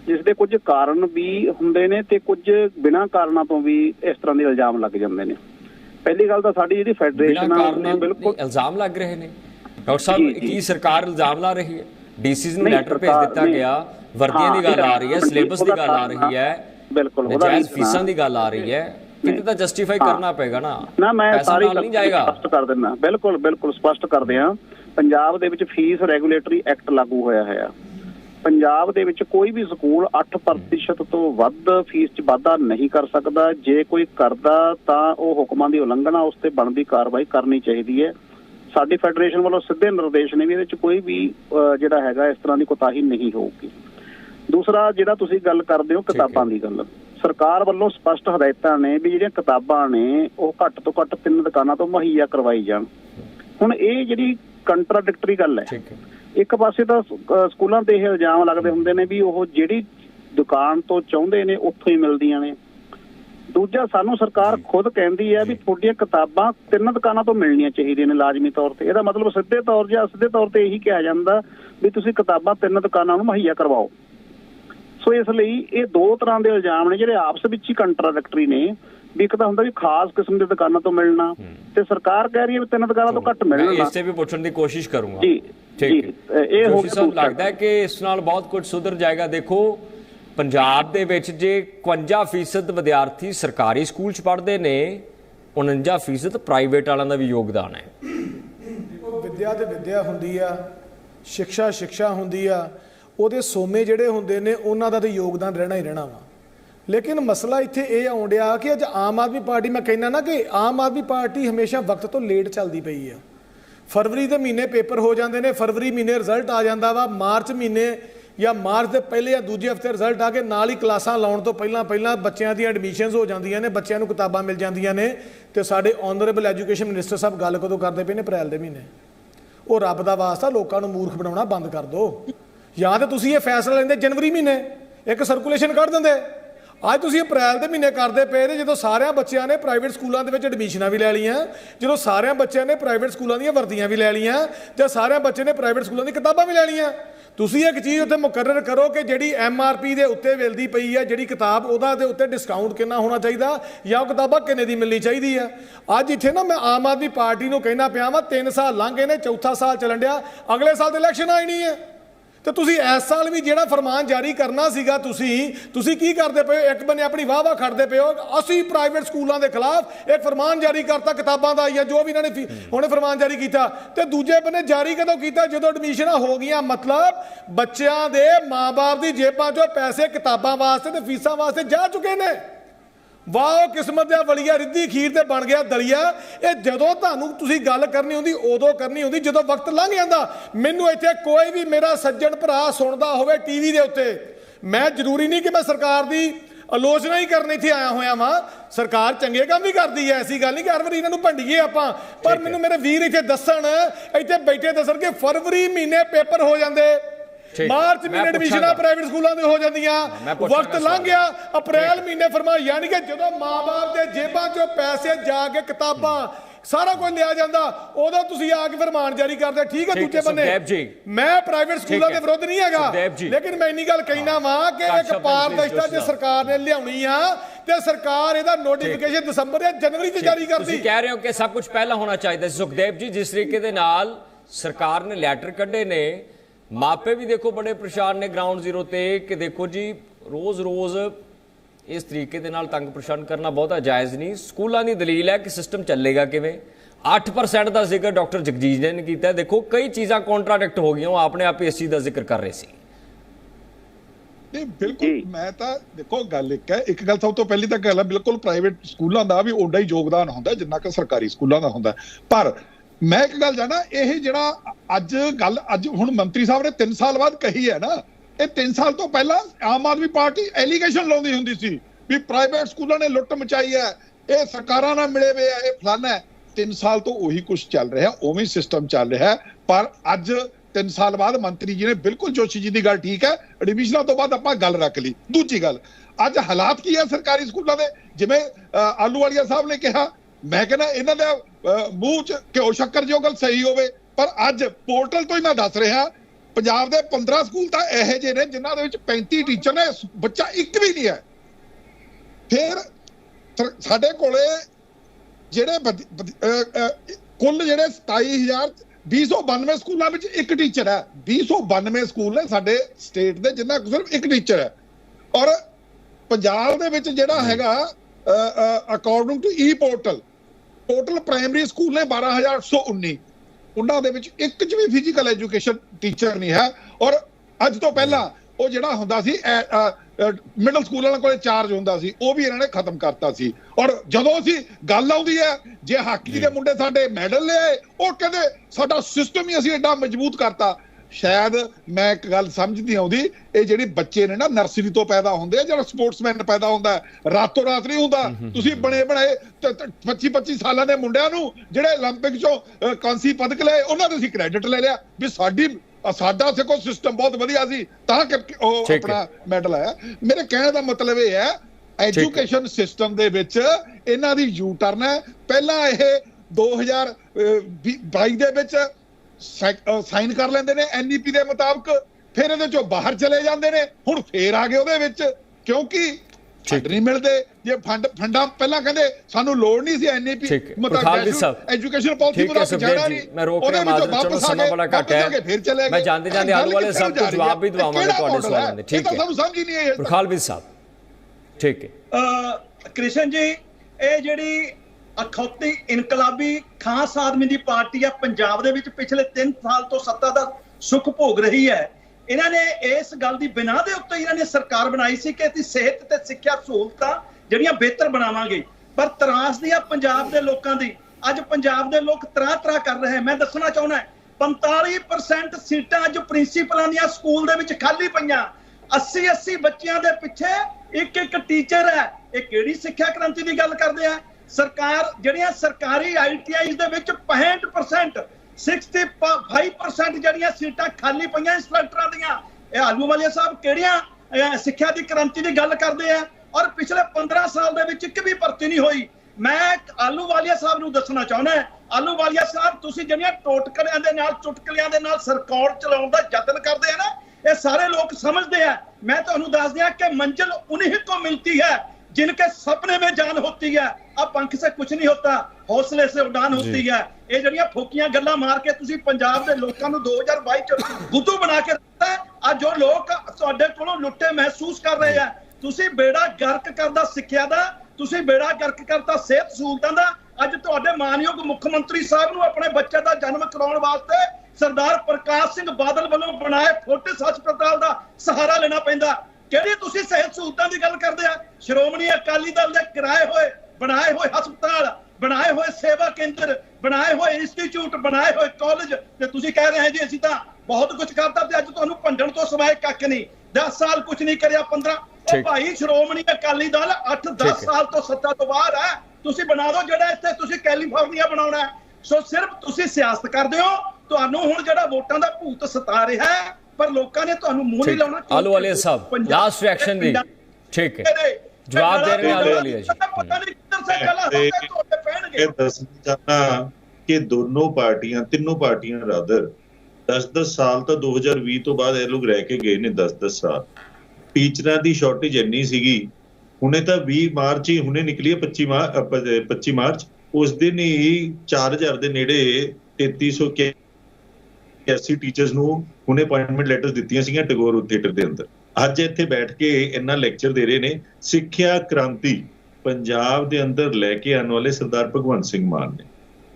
ਜਿਸ ਦੇ ਕੁਝ ਕਾਰਨ ਵੀ ਹੁੰਦੇ ਨੇ ਤੇ ਕੁਝ ਬਿਨਾਂ ਕਾਰਨਾਂ ਤੋਂ ਵੀ ਇਸ ਤਰ੍ਹਾਂ ਦੇ ਇਲਜ਼ਾਮ ਲੱਗ ਜਾਂਦੇ ਨੇ। ਪਹਿਲੀ ਗੱਲ ਤਾਂ ਸਾਡੀ ਜਿਹੜੀ ਫੈਡਰੇਸ਼ਨ ਆ ਬਿਲਕੁਲ ਇਲਜ਼ਾਮ ਲੱਗ ਰਹੇ ਨੇ। ਡਾਕਟਰ ਸਾਹਿਬ। ਕੀ ਸਰਕਾਰ ਇਲਜ਼ਾਮ ਲਾ ਰਹੀ ਹੈ? ਡੀਸੀਜ਼ ਨੂੰ ਲੈਟਰ ਭੇਜ ਦਿੱਤਾ ਗਿਆ। ਵਰਦੀਆਂ ਦੀ ਗੱਲ ਆ ਰਹੀ ਹੈ ਸਿਲੇਬਸ ਦੀ ਗੱਲ ਆ ਰਹੀ ਹੈ। ਬਿਲਕੁਲ, ਉਹਦਾ reason ਫੀਸਾਂ ਆ। ਦੀ ਗੱਲ ਆ ਰਹੀ ਹੈ। ਕਿਤੇ ਤਾਂ ਜਸਟੀਫਾਈ। ਕਰਨਾ ਪਏਗਾ ਨਾ। ਨਾ ਮੈਂ ਸਾਰੀ ਨਹੀਂ ਜਾਏਗਾ। ਸਪਸ਼ਟ ਕਰ ਦਿੰਦਾ। ਬਿਲਕੁਲ ਬਿਲਕੁਲ ਸਪਸ਼ਟ ਕਰਦੇ ਹਾਂ। ਪੰਜਾਬ ਦੇ ਵਿੱਚ ਫੀਸ ਰੈਗੂਲੇਟਰੀ ਐਕਟ ਲਾਗੂ ਹੋਇਆ ਹੈ ਪੰਜਾਬ ਦੇ ਵਿੱਚ ਕੋਈ ਵੀ ਸਕੂਲ 8% ਤੋਂ ਵੱਧ ਫੀਸ 'ਚ ਵਾਧਾ ਨਹੀਂ ਕਰ ਸਕਦਾ। ਜੇ ਕੋਈ ਕਰਦਾ ਤਾਂ ਉਹ ਹੁਕਮਾਂ ਦੀ ਉਲੰਘਣਾ ਉਸ ਤੇ ਬਣਦੀ ਕਾਰਵਾਈ ਕਰਨੀ ਚਾਹੀਦੀ ਹੈ। ਸਾਡੀ ਫੈਡਰੇਸ਼ਨ ਵੱਲੋਂ ਸਿੱਧੇ ਨਿਰਦੇਸ਼ ਨੇ ਵੀ ਇਹਦੇ ਵਿੱਚ ਕੋਈ ਵੀ ਜਿਹੜਾ ਹੈਗਾ ਇਸ ਤਰ੍ਹਾਂ ਦੀ ਕੋਤਾਹੀ ਨਹੀਂ ਹੋਊਗੀ। ਦੂਸਰਾ ਜਿਹੜਾ ਤੁਸੀਂ ਗੱਲ ਕਰਦੇ ਹੋ। ਕਿਤਾਬਾਂ ਦੀ ਗੱਲ ਸਰਕਾਰ ਵੱਲੋਂ ਸਪਸ਼ਟ ਹਦਾਇਤਾਂ ਨੇ ਵੀ ਜਿਹੜੀਆਂ ਕਿਤਾਬਾਂ ਨੇ ਉਹ ਘੱਟ ਤੋਂ ਘੱਟ ਤਿੰਨ ਦੁਕਾਨਾਂ ਤੋਂ ਮੁਹੱਈਆ ਕਰਵਾਈ ਜਾਣ। ਹੁਣ ਇਹ ਜਿਹੜੀ ਕੰਟਰਾਡਿਕਟਰੀ ਗੱਲ ਹੈ ਇੱਕ ਪਾਸੇ ਤਾਂ ਸਕੂਲਾਂ ਤੇ ਇਹ ਇਲਜ਼ਾਮ ਲੱਗਦੇ ਹੁੰਦੇ ਨੇ ਵੀ ਉਹ ਜਿਹੜੀ ਦੁਕਾਨ ਤੋਂ ਚਾਹੁੰਦੇ ਨੇ ਉੱਥੋਂ ਹੀ ਮਿਲਦੀਆਂ ਨੇ। ਦੂਜਾ ਸਾਨੂੰ ਸਰਕਾਰ ਖੁਦ ਕਹਿੰਦੀ ਹੈ ਵੀ ਤੁਹਾਡੀਆਂ ਕਿਤਾਬਾਂ ਤਿੰਨ ਦੁਕਾਨਾਂ ਤੋਂ ਮਿਲਣੀਆਂ ਚਾਹੀਦੀਆਂ ਨੇ ਲਾਜ਼ਮੀ ਤੌਰ ਤੇ। ਇਹਦਾ ਮਤਲਬ ਸਿੱਧੇ ਤੌਰ ਜਾਂ ਅਸਿੱਧੇ ਤੌਰ ਤੇ ਇਹੀ ਕਿਹਾ ਜਾਂਦਾ ਵੀ ਤੁਸੀਂ ਕਿਤਾਬਾਂ ਤਿੰਨ ਦੁਕਾਨਾਂ ਨੂੰ ਮੁਹੱਈਆ ਕਰਵਾਓ। ਸੋ ਇਸ ਲਈ ਇਹ ਦੋ ਤਰ੍ਹਾਂ ਦੇ ਇਲਜ਼ਾਮ ਨੇ ਜਿਹੜੇ ਆਪਸ ਵਿੱਚ ਹੀ ਕੰਟਰਾਡਿਕਟਰੀ ਨੇ। ਵੀ ਇੱਕ ਤਾਂ ਹੁੰਦਾ ਵੀ ਖਾਸ ਕਿਸਮ ਦੀ ਦੁਕਾਨਾਂ ਤੋਂ ਮਿਲਣਾ ਤੇ ਸਰਕਾਰ ਕਹਿ ਰਹੀ ਹੈ ਵੀ ਤਿੰਨ ਦੁਕਾਨਾਂ ਤੋਂ ਘੱਟ ਮੈਂ ਮਿਲਣਾ। ਇਸ ਤੇ ਵੀ ਪੁੱਛਣ ਦੀ ਕੋਸ਼ਿਸ਼ ਕਰੂੰਗਾ। ਜੀ ਠੀਕ ਇਹ ਹੋ। ਲੱਗਦਾ ਹੈ ਕਿ ਇਸ ਨਾਲ ਬਹੁਤ ਕੁਝ ਸੁਧਰ ਜਾਏਗਾ। ਦੇਖੋ ਪੰਜਾਬ ਦੇ ਵਿੱਚ ਜੇ 51% ਵਿਦਿਆਰਥੀ ਸਰਕਾਰੀ ਸਕੂਲ 'ਚ ਪੜ੍ਹਦੇ ਨੇ 49% ਪ੍ਰਾਈਵੇਟ ਵਾਲਿਆਂ ਦਾ ਵੀ ਯੋਗਦਾਨ ਹੈ। ਦੇਖੋ, ਵਿਦਿਆ ਤੇ ਵਿਦਿਆ ਹੁੰਦੀ ਆ ਸਿੱਖਿਆ ਸਿੱਖਿਆ ਹੁੰਦੀ ਆ, ਉਹਦੇ ਸੋਮੇ ਜਿਹੜੇ ਹੁੰਦੇ ਨੇ, ਉਹਨਾਂ ਦਾ ਤੇ ਯੋਗਦਾਨ ਰਹਿਣਾ ਹੀ ਰਹਿਣਾ ਵਾ। ਲੇਕਿਨ ਮਸਲਾ ਇੱਥੇ ਇਹ ਆਉਣ ਡਿਆ ਕਿ ਅੱਜ ਆਮ ਆਦਮੀ ਪਾਰਟੀ, ਮੈਂ ਕਹਿੰਦਾ ਨਾ ਕਿ ਆਮ ਆਦਮੀ ਪਾਰਟੀ ਹਮੇਸ਼ਾ ਵਕਤ ਤੋਂ ਲੇਟ ਚੱਲਦੀ ਪਈ ਆ। ਫਰਵਰੀ ਦੇ ਮਹੀਨੇ ਪੇਪਰ ਹੋ ਜਾਂਦੇ ਨੇ, ਫਰਵਰੀ ਮਹੀਨੇ ਰਿਜ਼ਲਟ ਆ ਜਾਂਦਾ ਵਾ, ਮਾਰਚ ਮਹੀਨੇ ਜਾਂ ਮਾਰਚ ਦੇ ਪਹਿਲੇ ਜਾਂ ਦੂਜੇ ਹਫ਼ਤੇ ਰਿਜ਼ਲਟ ਆ ਕੇ ਨਾਲ ਹੀ ਕਲਾਸਾਂ ਲਾਉਣ ਤੋਂ ਪਹਿਲਾਂ ਪਹਿਲਾਂ ਬੱਚਿਆਂ ਦੀਆਂ ਐਡਮਿਸ਼ਨਸ ਹੋ ਜਾਂਦੀਆਂ ਨੇ, ਬੱਚਿਆਂ ਨੂੰ ਕਿਤਾਬਾਂ ਮਿਲ ਜਾਂਦੀਆਂ ਨੇ ਤੇ ਸਾਡੇ ਆਨਰੇਬਲ ਐਜੂਕੇਸ਼ਨ ਮਿਨਿਸਟਰ ਸਾਹਿਬ ਗੱਲ ਕਦੋਂ ਕਰਦੇ ਪਏ ਨੇ? ਅਪ੍ਰੈਲ ਦੇ ਮਹੀਨੇ। ਉਹ ਰੱਬ ਦਾ ਵਾਸਤਾ, ਲੋਕਾਂ ਨੂੰ ਮੂਰਖ ਬਣਾਉਣਾ ਬੰਦ ਕਰ ਦਿਓ ਜਾਂ ਤਾਂ ਤੁਸੀਂ ਇਹ ਫੈਸਲਾ ਲੈਂਦੇ ਜਨਵਰੀ ਮਹੀਨੇ, ਇੱਕ ਸਰਕੂਲੇਸ਼ਨ ਕੱਢ ਦਿੰਦੇ। ਅੱਜ ਤੁਸੀਂ ਅਪ੍ਰੈਲ ਦੇ ਮਹੀਨੇ ਕਰਦੇ ਪਏ ਨੇ, ਜਦੋਂ ਸਾਰਿਆਂ ਬੱਚਿਆਂ ਨੇ ਪ੍ਰਾਈਵੇਟ ਸਕੂਲਾਂ ਦੇ ਵਿੱਚ ਐਡਮਿਸ਼ਨਾਂ ਵੀ ਲੈ ਲਈਆਂ, ਜਦੋਂ ਸਾਰਿਆਂ ਬੱਚਿਆਂ ਨੇ ਪ੍ਰਾਈਵੇਟ ਸਕੂਲਾਂ ਦੀਆਂ ਵਰਦੀਆਂ ਵੀ ਲੈ ਲਈਆਂ ਤੇ ਸਾਰਿਆਂ ਬੱਚੇ ਨੇ ਪ੍ਰਾਈਵੇਟ ਸਕੂਲਾਂ ਦੀ ਕਿਤਾਬਾਂ ਵੀ ਲੈ ਲਈਆਂ। ਤੁਸੀਂ ਇੱਕ ਚੀਜ਼ ਉੱਤੇ ਮੁਕਰਰ ਕਰੋ ਕਿ ਜਿਹੜੀ ਐਮ ਆਰ ਪੀ ਦੇ ਉੱਤੇ ਮਿਲਦੀ ਪਈ ਹੈ ਜਿਹੜੀ ਕਿਤਾਬ ਉਹਦਾ ਦੇ ਉੱਤੇ ਡਿਸਕਾਊਂਟ ਕਿੰਨਾ ਹੋਣਾ ਚਾਹੀਦਾ ਜਾਂ ਉਹ ਕਿਤਾਬਾਂ ਕਿੰਨੇ ਦੀ ਮਿਲਣੀ ਚਾਹੀਦੀ ਹੈ ਅੱਜ ਇੱਥੇ ਨਾ ਮੈਂ ਆਮ ਆਦਮੀ ਪਾਰਟੀ ਨੂੰ ਕਹਿਣਾ ਪਿਆ ਵਾ 3 ਸਾਲ ਲੰਘ ਗਏ ਨੇ, ਚੌਥਾ ਸਾਲ ਚੱਲਣ ਡਿਆ, ਅਗਲੇ ਸਾਲ ਤੇ ਇਲੈਕਸ਼ਨ ਆਈ ਨਹੀਂ ਹੈ ਤੇ ਤੁਸੀਂ ਇਸ ਸਾਲ ਵੀ ਜਿਹੜਾ ਫਰਮਾਨ ਜਾਰੀ ਕਰਨਾ ਸੀਗਾ ਤੁਸੀਂ ਤੁਸੀਂ ਕੀ ਕਰਦੇ ਪਏ ਹੋ? ਇੱਕ ਬੰਨੇ ਆਪਣੀ ਵਾਹ ਵਾਹ ਖੜਦੇ ਪਏ ਹੋ। ਅਸੀਂ ਪ੍ਰਾਈਵੇਟ ਸਕੂਲਾਂ ਦੇ ਖਿਲਾਫ ਇੱਕ ਫਰਮਾਨ ਜਾਰੀ ਕਰਤਾ, ਕਿਤਾਬਾਂ ਦਾ ਜਾਂ ਜੋ ਵੀ ਇਹਨਾਂ ਨੇ ਫੀ- ਹੁਣੇ ਫਰਮਾਨ ਜਾਰੀ ਕੀਤਾ। ਤੇ ਦੂਜੇ ਬੰਨੇ ਜਾਰੀ ਕਦੋਂ ਕੀਤਾ? ਜਦੋਂ ਐਡਮਿਸ਼ਨਾਂ ਹੋ ਗਈਆਂ, ਮਤਲਬ ਬੱਚਿਆਂ ਦੇ ਮਾਪੇ ਦੀ ਜੇਬਾਂ 'ਚੋਂ ਪੈਸੇ ਕਿਤਾਬਾਂ ਵਾਸਤੇ ਤੇ ਫੀਸਾਂ ਵਾਸਤੇ ਜਾ ਚੁੱਕੇ ਨੇ। ਵਾਹ ਕਿਸਮਤ ਦਾ ਵਲੀਆ ਰਿੱਧੀ ਖੀਰ ਤੇ ਬਣ ਗਿਆ ਦਲੀਆ। ਇਹ ਜਦੋਂ ਤੁਹਾਨੂੰ ਤੁਸੀਂ ਗੱਲ ਕਰਨੀ ਹੁੰਦੀ ਉਦੋਂ ਕਰਨੀ ਹੁੰਦੀ ਜਦੋਂ ਵਕਤ ਲੰਘ ਜਾਂਦਾ। ਮੈਨੂੰ ਇੱਥੇ ਕੋਈ ਵੀ ਮੇਰਾ ਸੱਜਣ ਭਰਾ ਸੁਣਦਾ ਹੋਵੇ ਟੀਵੀ ਦੇ ਉੱਤੇ। ਮੈਂ ਜ਼ਰੂਰੀ ਨਹੀਂ ਕਿ ਮੈਂ ਸਰਕਾਰ ਦੀ ਆਲੋਚਨਾ ਹੀ ਕਰਨ ਇੱਥੇ ਆਇਆ ਹੋਇਆ ਵਾਂ। ਸਰਕਾਰ ਚੰਗੇ ਕੰਮ ਵੀ ਕਰਦੀ ਹੈ ਐਸੀ ਗੱਲ ਨਹੀਂ ਕਿ ਹਰ ਵਾਰੀ ਇਹਨਾਂ ਨੂੰ ਭੰਡੀਏ ਆਪਾਂ। ਪਰ ਮੈਨੂੰ ਮੇਰੇ ਵੀਰ ਇੱਥੇ ਦੱਸਣ ਇੱਥੇ ਬੈਠੇ ਦੱਸਣ ਕਿ ਫਰਵਰੀ ਮਹੀਨੇ ਪੇਪਰ ਹੋ ਜਾਂਦੇ। ਮਾਰਚ ਮਹੀਨੇ ਐਡਮਿਸ਼ਨਾਂ। ਪ੍ਰਾਈਵੇਟ ਸਕੂਲਾਂ ਦੇ ਹੋ ਜਾਂਦੀਆਂ ਵਕਤ ਲੰਘ। ਗਿਆ ਅਪ੍ਰੈਲ ਮਹੀਨੇ ਫਰਮਾ ਯਾਨੀ ਕਿ ਜਦੋਂ ਮਾਪੇ ਦੇ ਜੇਬਾਂ 'ਚੋਂ ਪੈਸੇ ਜਾ ਕੇ ਕਿਤਾਬਾਂ ਸਾਰਾ ਕੁਝ ਲਿਆ ਜਾਂਦਾ ਉਦੋਂ ਤੁਸੀਂ ਆ ਕੇ ਫਰਮਾਨ ਜਾਰੀ ਕਰਦੇ ਠੀਕ ਹੈ ਦੂਜੇ ਬੰਨੇ। ਮੈਂ ਪ੍ਰਾਈਵੇਟ ਸਕੂਲਾਂ। ਦੇ ਵਿਰੁੱਧ ਨਹੀਂ ਹੈਗਾ। ਲੇਕਿਨ ਮੈਂ ਇੰਨੀ ਗੱਲ ਕਹਿਣਾ ਵਾਂ ਕਿ ਇੱਕ ਪਾਰਦਰਸ਼ਤਾ ਜੇ। ਸਰਕਾਰ ਨੇ ਲਿਆਉਣੀ ਆ ਤੇ ਸਰਕਾਰ ਇਹਦਾ ਨੋਟੀਫਿਕੇਸ਼ਨ ਦਸੰਬਰ ਜਾਂ ਜਨਵਰੀ 'ਚ ਜਾਰੀ ਕਰਦੀ ਤੁਸੀਂ ਕਹਿ ਰਹੇ ਹੋ ਕਿ ਸਭ ਕੁਝ ਪਹਿਲਾਂ ਹੋਣਾ ਚਾਹੀਦਾ ਸੁਖਦੇਵ ਜੀ ਜਿਸ ਤਰੀਕੇ ਦੇ ਨਾਲ ਸਰਕਾਰ ਨੇ ਲੈਟਰ ਕੱਢੇ ਨੇ ਮਾਪੇ ਵੀ ਦੇਖੋ ਬੜੇ ਪਰੇਸ਼ਾਨ ਨੇ ਗਰਾਊਂਡ ਜ਼ੀਰੋ ਤੇ ਕਿ ਦੇਖੋ ਜੀ ਰੋਜ਼-ਰੋਜ਼ ਇਸ ਤਰੀਕੇ ਦੇ ਨਾਲ ਤੰਗ ਪਰੇਸ਼ਾਨ ਕਰਨਾ ਬਹੁਤਾ ਜਾਇਜ਼ ਨਹੀਂ ਸਕੂਲਾਂ ਦੀ ਦਲੀਲ ਹੈ ਕਿ ਸਿਸਟਮ ਚੱਲੇਗਾ ਕਿਵੇਂ 8% ਦਾ ਜ਼ਿਕਰ ਡਾਕਟਰ ਜਗਜੀਤ ਨੇ ਕੀਤਾ ਹੈ। ਦੇਖੋ ਕਈ ਚੀਜ਼ਾਂ ਕੰਟਰਾਡਿਕਟ ਹੋ ਗਈਆਂ ਉਹ ਆਪਣੇ ਆਪ ਹੀ ਇਸ ਚੀਜ਼ ਦਾ ਜ਼ਿਕਰ ਕਰ ਰਹੇ ਸੀ ਨਹੀਂ ਜੀ। ਬਿਲਕੁਲ ਮੈਂ ਤਾਂ ਦੇਖੋ ਗੱਲ ਇੱਕ ਹੈ ਇੱਕ ਗੱਲ ਸਭ ਤੋਂ ਪਹਿਲੀ ਤਾਂ ਗੱਲ ਹੈ ਬਿਲਕੁਲ ਪ੍ਰਾਈਵੇਟ ਸਕੂਲਾਂ ਦਾ ਵੀ ਓਡਾ ਹੀ ਯੋਗਦਾਨ ਹੁੰਦਾ ਜਿੰਨਾ ਕਿ ਸਰਕਾਰੀ ਸਕੂਲਾਂ ਦਾ ਹੁੰਦਾ ਪਰ ਮੈਂ ਇੱਕ ਗੱਲ ਜਾਣਾ ਇਹ ਜਿਹੜਾ ਅੱਜ ਗੱਲ ਅੱਜ ਹੁਣ ਮੰਤਰੀ ਸਾਹਿਬ ਨੇ 3 ਸਾਲ ਬਾਅਦ ਕਹੀ ਹੈ ਨਾ ਇਹ 3 ਸਾਲ ਤੋਂ ਪਹਿਲਾਂ ਆਮ ਆਦਮੀ ਪਾਰਟੀ ਐਲੀਗੇਸ਼ਨ ਲਾਉਂਦੀ ਹੁੰਦੀ ਸੀ ਵੀ ਪ੍ਰਾਈਵੇਟ ਸਕੂਲਾਂ ਨੇ ਲੁੱਟ ਮਚਾਈ ਹੈ ਇਹ ਸਰਕਾਰਾਂ ਨਾਲ ਮਿਲੇ ਹੋਏ ਆ ਇਹ ਫਲਾਨਾ ਹੈ। 3 ਸਾਲ ਤੋਂ ਉਹੀ ਕੁਝ ਚੱਲ ਰਿਹਾ ਉਵੇਂ ਸਿਸਟਮ ਚੱਲ ਰਿਹਾ ਪਰ ਅੱਜ 3 ਸਾਲ ਬਾਅਦ ਮੰਤਰੀ ਜੀ ਨੇ ਬਿਲਕੁਲ ਜੋਸ਼ੀ ਜੀ ਦੀ ਗੱਲ ਠੀਕ ਹੈ ਐਡਮਿਸ਼ਨਾਂ ਤੋਂ ਬਾਅਦ ਆਪਾਂ ਗੱਲ ਰੱਖ ਲਈ। ਦੂਜੀ ਗੱਲ ਅੱਜ ਹਾਲਾਤ ਕੀ ਹੈ ਸਰਕਾਰੀ ਸਕੂਲਾਂ ਦੇ? ਜਿਵੇਂ ਅ, ਆਲੂ ਵਾਲੀਆ ਸਾਹਿਬ ਨੇ ਕਿਹਾ ਮੈਂ ਕਹਿੰਦਾ ਇਹਨਾਂ ਦਾ ਮੂੰਹ 'ਚ ਘਿਓ ਸ਼ੱਕਰ ਜੋ ਗੱਲ ਸਹੀ ਹੋਵੇ, ਪਰ ਅੱਜ ਪੋਰਟਲ ਤੋਂ ਹੀ ਮੈਂ ਦੱਸ ਰਿਹਾ, ਪੰਜਾਬ ਦੇ 15 ਸਕੂਲ ਤਾਂ ਇਹੋ ਜਿਹੇ ਨੇ ਜਿਨ੍ਹਾਂ ਦੇ ਵਿੱਚ 35 ਟੀਚਰ ਨੇ, ਬੱਚਾ ਇੱਕ ਵੀ ਨਹੀਂ ਹੈ। ਫਿਰ ਸਾਡੇ ਕੋਲੇ ਜਿਹੜੇ ਬਦ- ਬਦ- ਅਹ ਅਹ, ਕੁੱਲ ਜਿਹੜੇ 27000 292 ਸਕੂਲਾਂ ਵਿੱਚ ਇੱਕ ਟੀਚਰ ਹੈ। 292 ਸਕੂਲ ਨੇ ਸਾਡੇ ਸਟੇਟ ਦੇ ਜਿਨ੍ਹਾਂ ਸਿਰਫ ਇੱਕ ਟੀਚਰ ਹੈ। ਔਰ ਪੰਜਾਬ ਦੇ ਵਿੱਚ ਜਿਹੜਾ ਹੈਗਾ according to E portal total primary school ਨੇ 12819 ਉਹਨਾਂ ਦੇ ਵਿੱਚ ਇੱਕ ਚ ਵੀ ਫਿਜ਼ੀਕਲ ਐਜੂਕੇਸ਼ਨ ਟੀਚਰ ਨਹੀਂ ਹੈ। ਔਰ ਅੱਜ ਤੋਂ ਪਹਿਲਾਂ ਉਹ ਜਿਹੜਾ ਹੁੰਦਾ ਸੀ ਮਿਡਲ ਸਕੂਲ ਵਾਲਿਆਂ ਕੋਲੇ ਚਾਰਜ ਹੁੰਦਾ ਸੀ ਉਹ ਵੀ ਇਹਨਾਂ ਨੇ ਖਤਮ ਕਰਤਾ ਸੀ। ਔਰ ਜਦੋਂ ਅਸੀਂ ਗੱਲ ਆਉਂਦੀ ਹੈ ਜੇ ਹਾਕੀ ਦੇ ਮੁੰਡੇ ਸਾਡੇ ਮੈਡਲ ਲਿਆਏ ਉਹ ਕਹਿੰਦੇ ਸਾਡਾ ਸਿਸਟਮ ਹੀ ਅਸੀਂ ਐਡਾ ਮਜ਼ਬੂਤ ਕਰਤਾ। ਸ਼ਾਇਦ ਮੈਂ ਇੱਕ ਗੱਲ ਸਮਝ ਨਹੀਂ ਆਉਂਦੀ ਇਹ ਜਿਹੜੀ ਬੱਚੇ ਨੇ ਨਾ ਨਰਸਰੀ ਤੋਂ ਪੈਦਾ ਹੁੰਦੇ ਆ ਜਿਹੜਾ ਸਪੋਰਟਸਮੈਨ ਪੈਦਾ ਹੁੰਦਾ ਹੈ, ਰਾਤੋਂ ਰਾਤ ਨਹੀਂ ਹੁੰਦਾ ਤੁਸੀਂ ਬਣੇ ਬਣਾਏ 25 25 ਸਾਲਾਂ ਦੇ ਮੁੰਡਿਆਂ ਨੂੰ ਜਿਹੜੇ 올림픽 ਚੋਂ ਅਹ, ਕਾਂਸੀ ਪਦਕ ਲਏ ਉਹਨਾਂ ਦੇ ਅਸੀਂ ਕ੍ਰੈਡਿਟ ਲੈ ਲਿਆ ਵੀ ਸਾਡੀ ਅ, ਸਾਡਾ ਸਿੱਖੋ ਸਿਸਟਮ ਬਹੁਤ ਵਧੀਆ ਸੀ ਤਾਂ ਕਰਕੇ ਉਹ ਠੀਕ ਹੈ। ਆਪਣਾ ਮੈਡਲ ਆਇਆ ਮੇਰੇ ਕਹਿਣ ਦਾ ਮਤਲਬ ਇਹ ਹੈ ਐਜੂਕੇਸ਼ਨ ਸਿਸਟਮ ਦੇ ਵਿੱਚ ਇਹਨਾਂ ਦੀ ਯੂ ਟਰਨ ਹੈ ਪਹਿਲਾਂ ਇਹ 2022 ਦੇ ਵਿੱਚ ਸਾਈਨ ਕਰ ਲੈਂਦੇ ਨੇ ਐਨਈਪੀ ਦੇ ਮੁਤਾਬਕ ਫਿਰ ਇਹਦੇ ਚੋਂ ਬਾਹਰ ਚਲੇ ਜਾਂਦੇ ਨੇ ਹੁਣ ਫੇਰ ਆ ਗਏ ਉਹਦੇ ਵਿੱਚ ਕਿਉਂਕਿ ਫੰਡ ਨਹੀਂ ਮਿਲਦੇ ਜੇ ਫੰਡ ਫੰਡਾਂ ਪਹਿਲਾਂ ਕਹਿੰਦੇ ਸਾਨੂੰ ਲੋੜ ਨਹੀਂ ਸੀ ਐਨਈਪੀ ਸਾਹਿਬ। ਐਜੂਕੇਸ਼ਨ ਪਾਲਿਸੀ ਮੁਤਾਬਕ ਸੁਖਦੇਵ ਜਾਣਾ ਨਹੀਂ ਮੈਂ ਰੋਕ ਉਹਦੇ ਰਿਹਾ ਵਿੱਚੋਂ ਮਾਜ਼ਰਤ ਚਲੋ ਵਾਪਸ ਆ ਸਮਾਂ ਗਏ, ਬੜਾ ਘੱਟ ਹੈ ਕੇ ਫਿਰ ਚਲੇ ਮੈਂ। ਜਾਂਦੇ ਜਾਂਦੇ ਆਲੂ ਵਾਲੇ ਸਾਹਿਬ ਤੋਂ ਜਵਾਬ ਵੀ? ਦਵਾਵਾਂਗੇ ਤੁਹਾਡੇ ਸਵਾਲਾਂ? ਦੇ ਠੀਕ ਹੈ ਸਾਨੂੰ ਸਮਝ ਹੀ ਨਹੀਂ ਇਹ ਪ੍ਰਖਾਲਵੀਰ ਸਾਹਿਬ ਠੀਕ ਹੈ ਕ੍ਰਿਸ਼ਨ ਜੀ ਇਹ ਜਿਹੜੀ ਅਖੌਤੀ ਇਨਕਲਾਬੀ ਖਾਸ ਆਦਮੀ ਦੀ ਪਾਰਟੀ ਆ, ਪੰਜਾਬ ਦੇ ਵਿੱਚ ਪਿਛਲੇ 3 ਸਾਲ ਤੋਂ ਸੱਤਾ ਦਾ ਸੁੱਖ ਭੋਗ ਰਹੀ ਹੈ। ਇਹਨਾਂ ਨੇ ਇਸ ਗੱਲ ਦੀ ਬਿਨਾਂ ਦੇ ਉੱਤੇ ਇਹਨਾਂ ਨੇ ਸਰਕਾਰ ਬਣਾਈ ਸੀ ਕਿ ਅਸੀਂ ਸਿਹਤ ਤੇ ਸਿੱਖਿਆ ਸਹੂਲਤਾਂ ਜਿਹੜੀਆਂ ਬਿਹਤਰ ਬਣਾਵਾਂਗੇ। ਪਰ ਤਰਾਸਦੀ ਆ ਪੰਜਾਬ ਦੇ ਲੋਕਾਂ ਦੀ। ਅੱਜ ਪੰਜਾਬ ਦੇ ਲੋਕ ਤਰਾ ਤਰਾ ਕਰ ਰਹੇ ਮੈਂ ਦੱਸਣਾ ਚਾਹੁੰਦਾ 45% ਸੀਟਾਂ ਅੱਜ ਪ੍ਰਿੰਸੀਪਲਾਂ ਦੀਆਂ ਸਕੂਲ ਦੇ ਵਿੱਚ ਖਾਲੀ ਪਈਆਂ। 80 80 ਬੱਚਿਆਂ ਦੇ ਪਿੱਛੇ ਇੱਕ ਇੱਕ ਟੀਚਰ ਹੈ। ਇਹ ਕਿਹੜੀ ਸਿੱਖਿਆ ਕ੍ਰਾਂਤੀ ਦੀ ਗੱਲ ਕਰਦੇ ਆ? ਸਰਕਾਰ ਜਿਹੜੀਆਂ ਸਰਕਾਰੀ ਆਈਟੀਆਈਜ਼ ਦੇ ਵਿੱਚ 65% 65% ਜਿਹੜੀਆਂ ਸੀਟਾਂ ਖਾਲੀ ਪਈਆਂ ਇੰਸਟ੍ਰਕਟਰਾਂ ਦੀਆਂ। ਇਹ ਆਲੂ ਵਾਲਿਆ ਸਾਹਿਬ ਕਿਹੜੀਆਂ ਸਿੱਖਿਆ ਦੀ ਕ੍ਰਾਂਤੀ ਦੀ ਗੱਲ ਕਰਦੇ ਆ ਔਰ ਪਿਛਲੇ 15 ਸਾਲ ਦੇ ਵਿੱਚ ਇੱਕ ਵੀ ਭਰਤੀ ਨਹੀਂ ਹੋਈ। ਮੈਂ ਆਲੂ ਵਾਲਿਆ ਸਾਹਿਬ ਨੂੰ ਦੱਸਣਾ ਚਾਹੁੰਦਾ ਆਲੂ ਵਾਲਿਆ ਸਾਹਿਬ, ਤੁਸੀਂ ਜਿਹੜੀਆਂ ਟੋਟਕਲਿਆਂ ਦੇ ਨਾਲ, ਚੁਟਕਲਿਆਂ ਦੇ ਨਾਲ ਸਰਕਾਰ ਚਲਾਉਣ ਦਾ ਯਤਨ ਕਰਦੇ ਆ ਨਾ, ਇਹ ਸਾਰੇ ਲੋਕ ਸਮਝਦੇ ਆ। ਮੈਂ ਤੁਹਾਨੂੰ ਦੱਸ ਦਿਆਂ ਕਿ ਮੰਜ਼ਿਲ ਉਨਹੀ ਤੋਂ ਮਿਲਦੀ ਹੈ। जिनके सपने में जान होती है अब पंख से कुछ नहीं होता ਹੌਸਲੇ ਸੇ ਉਡਾਨ ਹੁੰਦੀ ਹੈ ਇਹ ਜਿਹੜੀਆਂ ਫੋਕੀਆਂ ਗੱਲਾਂ ਮਾਰ ਕੇ ਤੁਸੀਂ ਪੰਜਾਬ ਦੇ ਲੋਕਾਂ ਨੂੰ 2022 ਚ ਬੁੱਧੂ ਬਣਾ ਕੇ ਰੱਖਤਾ ਅੱਜ ਜੋ ਲੋਕ ਤੁਹਾਡੇ ਕੋਲੋਂ ਲੁੱਟੇ ਮਹਿਸੂਸ ਕਰ ਰਹੇ ਆ ਤੁਸੀਂ ਬੇੜਾ ਗਰਕ ਕਰਦਾ ਸਿੱਖਿਆ ਦਾ ਤੁਸੀਂ ਬੇੜਾ ਗਰਕ ਕਰਤਾ ਸਿਹਤ ਸਹੂਲਤਾਂ ਦਾ ਅੱਜ ਤੁਹਾਡੇ ਮਾਨਯੋਗ ਮੁੱਖ ਮੰਤਰੀ ਸਾਹਿਬ ਨੂੰ ਆਪਣੇ ਬੱਚੇ ਦਾ ਜਨਮ ਕਰਾਉਣ ਵਾਸਤੇ ਸਰਦਾਰ ਪ੍ਰਕਾਸ਼ ਸਿੰਘ ਬਾਦਲ ਵੱਲੋਂ ਬਣਾਏ ਫੋਰਟਿਸ ਹਸਪਤਾਲ ਦਾ ਸਹਾਰਾ ਲੈਣਾ ਪੈਂਦਾ ਕਿਹੜੀ ਤੁਸੀਂ ਸਿਹਤ ਸਹੂਲਤਾਂ ਦੀ ਗੱਲ ਕਰਦੇ ਆ? ਸ਼੍ਰੋਮਣੀ ਅਕਾਲੀ ਦਲ ਦੇ ਕਿਰਾਏ ਹੋਏ ਬਣਾਏ ਹੋਏ ਹਸਪਤਾਲ ਬਣਾਏ ਹੋਏ ਸੇਵਾ ਕੇਂਦਰ ਬਣਾਏ ਹੋਏ ਇੰਸਟੀਚਿਊਟ ਬਣਾਏ ਹੋਏ ਕਾਲਜ ਤੇ ਤੁਸੀਂ ਕਹਿ ਰਹੇ ਜੀ ਅਸੀਂ ਤਾਂ ਬਹੁਤ ਕੁਝ ਕਰਤਾ ਤੇ ਅੱਜ ਤੁਹਾਨੂੰ ਭੰਡਣ ਤੋਂ ਸਿਵਾਏ ਕੱਖ ਨਹੀਂ। 10 ਸਾਲ ਕੁਝ ਨਹੀਂ ਕਰਿਆ 15 ਉਹ। ਭਾਈ ਸ਼੍ਰੋਮਣੀ ਅਕਾਲੀ ਦਲ 8-10 ਠੀਕ ਹੈ। ਸਾਲ ਤੋਂ ਸੱਤਾ ਤੋਂ ਬਾਹਰ ਹੈ। ਤੁਸੀਂ ਬਣਾ ਦਿਓ ਜਿਹੜਾ ਇੱਥੇ ਤੁਸੀਂ ਕੈਲੀਫੋਰਨੀਆ ਬਣਾਉਣਾ ਸੋ ਸਿਰਫ ਤੁਸੀਂ ਸਿਆਸਤ ਕਰਦੇ ਹੋ। ਤੁਹਾਨੂੰ ਹੁਣ ਜਿਹੜਾ ਵੋਟਾਂ ਦਾ ਭੂਤ ਸਤਾ ਰਿਹਾ ਹੈ ਪਰ ਲੋਕਾਂ ਨੇ ਤੁਹਾਨੂੰ ਮੂੰਹ ਨਹੀਂ ਲਾਉਣਾ ਆਲੂ ਵਾਲੀਆ ਸਾਹਿਬ ਲਾਸਟ ਰਿਐਕਸ਼ਨ ਦੀ। ਠੀਕ ਹੈ। ਜਵਾਬ ਦੇ ਰਹੇ ਆਲੂ ਵਾਲੀਆ ਜੀ। ਪਤਾ ਨਹੀਂ ਕਿੱਧਰ ਸੇ ਗਲਾ ਤੁਹਾਡੇ ਪੈਣਗੇ। ਇਹ ਦੱਸਣਾ ਚਾਹਨਾ ਕਿ ਦੋਨੋਂ ਪਾਰਟੀਆਂ ਤਿੰਨੋਂ ਪਾਰਟੀਆਂ ਰਾਦਰ 10-10 ਸਾਲ ਤਾਂ 2020 ਤੋਂ ਬਾਅਦ ਇਹ ਲੋਕ ਰਹਿ ਕੇ ਗਏ ਨੇ 10-10 ਸਾਲ। ਟੀਚਰਾਂ ਦੀ ਸ਼ਾਰਟੇਜ ਇੰਨੀ ਸੀਗੀ। ਹੁਣੇ ਤਾਂ 20 ਮਾਰਚ ਹੀ ਹੁਣੇ ਨਿਕਲੀ ਹੈ 25 ਮਾਰਚ 25 ਮਾਰਚ। ਉਸ ਦਿਨ ਹੀ 4000 ਦੇ ਨੇੜੇ 3300 ਕੇ 81 ਟੀਚਰਸ ਨੂੰ ਹੁਣੇ ਅਪਾਇੰਟਮੈਂਟ ਲੈਟਰਸ ਦਿੱਤੀਆਂ ਸੀਗੀਆਂ ਟੈਗੋਰ ਥੀਏਟਰ ਦੇ ਅੰਦਰ। ਅੱਜ ਇੱਥੇ ਬੈਠ ਕੇ ਇੰਨਾ ਲੈਕਚਰ ਦੇ ਰਹੇ ਨੇ ਸਿੱਖਿਆ ਕ੍ਰਾਂਤੀ ਪੰਜਾਬ ਦੇ ਅੰਦਰ ਲੈ ਕੇ ਆਉਣ ਵਾਲੇ ਸਰਦਾਰ ਭਗਵੰਤ ਸਿੰਘ ਮਾਨ ਨੇ।